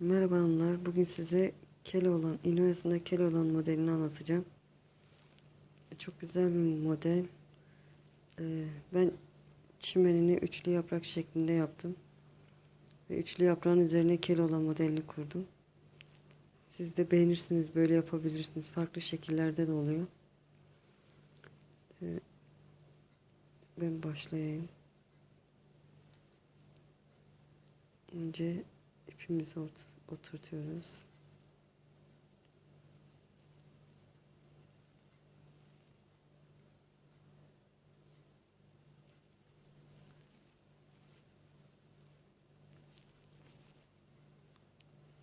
Merhaba hanımlar. Bugün size Keloğlan, Innovasyon'da Keloğlan modelini anlatacağım. Çok güzel bir model. Ee, ben çimenini üçlü yaprak şeklinde yaptım. Ve üçlü yaprağın üzerine Keloğlan modelini kurdum. Siz de beğenirsiniz, böyle yapabilirsiniz. Farklı şekillerde de oluyor. Ee, ben başlayayım. Önce ipimizi ot oturtuyoruz.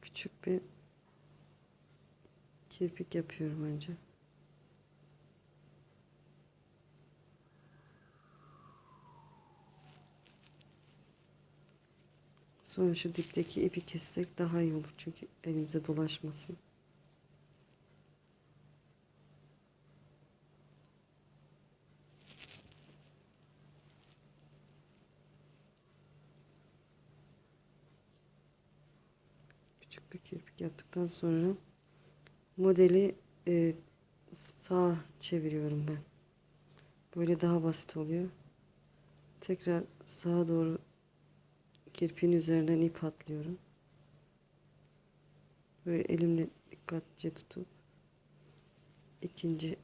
Küçük bir kirpik yapıyorum önce. Sonra şu dipteki ipi kessek daha iyi olur çünkü elimize dolaşmasın. Küçük bir kirpik yaptıktan sonra modeli e, sağa çeviriyorum ben. Böyle daha basit oluyor. Tekrar sağa doğru kirpiğin üzerinden ip atlıyorum. Böyle elimle dikkatlice tutup ikinci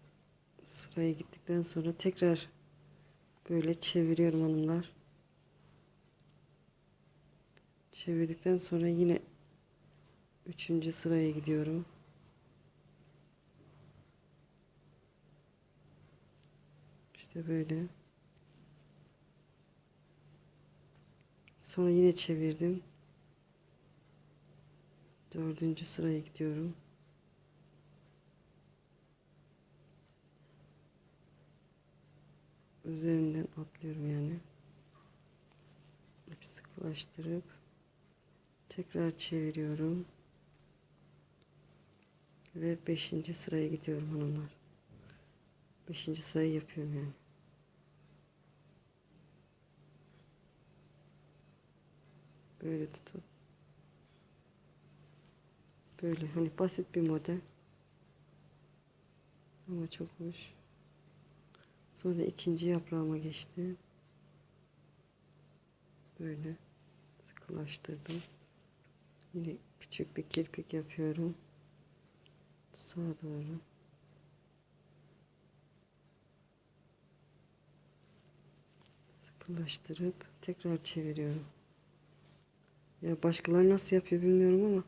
sıraya gittikten sonra tekrar böyle çeviriyorum hanımlar. Çevirdikten sonra yine üçüncü sıraya gidiyorum. İşte böyle. Sonra yine çevirdim. Dördüncü sıraya gidiyorum. Üzerinden atlıyorum yani. İpi sıkılaştırıp tekrar çeviriyorum. Ve beşinci sıraya gidiyorum hanımlar. Beşinci sırayı yapıyorum yani. Böyle tutup böyle hani basit bir model ama çok hoş. Sonra ikinci yaprağıma geçti. Böyle sıkılaştırdım. Yine küçük bir kirpik yapıyorum. Sağa doğru. Sıkılaştırıp tekrar çeviriyorum. Ya başkaları nasıl yapıyor bilmiyorum ama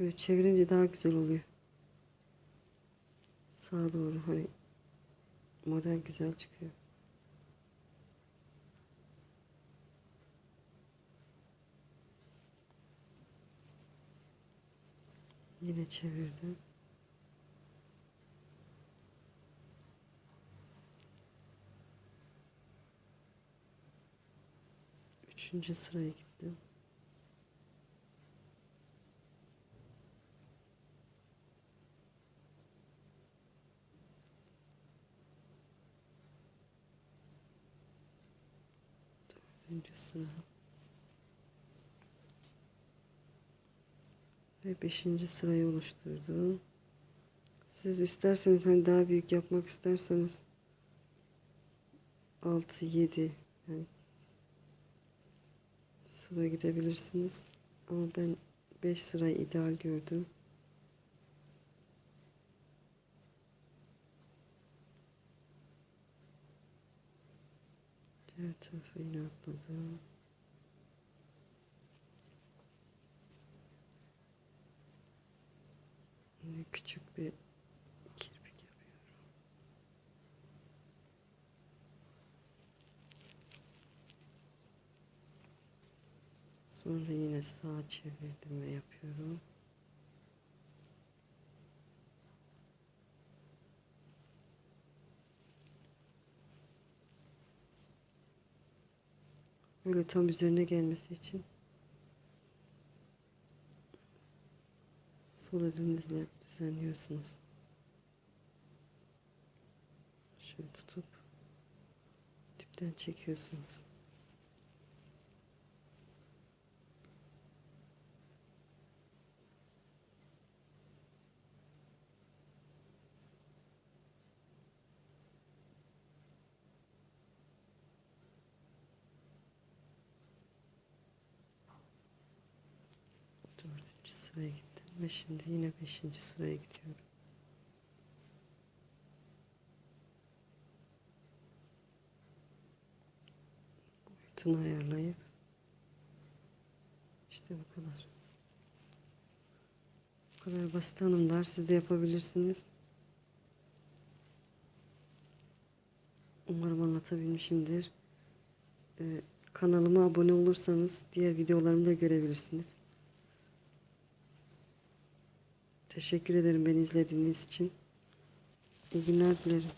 böyle çevirince daha güzel oluyor. Sağa doğru hani model güzel çıkıyor. Yine çevirdim. Üçüncü sıraya gittim. Dördüncü sıra. Ve beşinci sırayı oluşturdum. Siz isterseniz hani daha büyük yapmak isterseniz 6 7 yani sıra gidebilirsiniz. Ama ben 5 sırayı ideal gördüm. Diğer tarafa yine atladım. Yine küçük bir kirpik yapıyorum. Sonra yine sağa çevirdim ve yapıyorum. Böyle tam üzerine gelmesi için sol elinizle düzenliyorsunuz. Şöyle tutup dipten çekiyorsunuz. Sıraya gittim ve şimdi yine 5. sıraya gidiyorum. Boyutunu ayarlayıp işte bu kadar. Bu kadar basit hanımlar siz de yapabilirsiniz. Umarım anlatabilmişimdir. Ee, kanalıma abone olursanız diğer videolarımı da görebilirsiniz. Teşekkür ederim beni izlediğiniz için. İyi günler dilerim.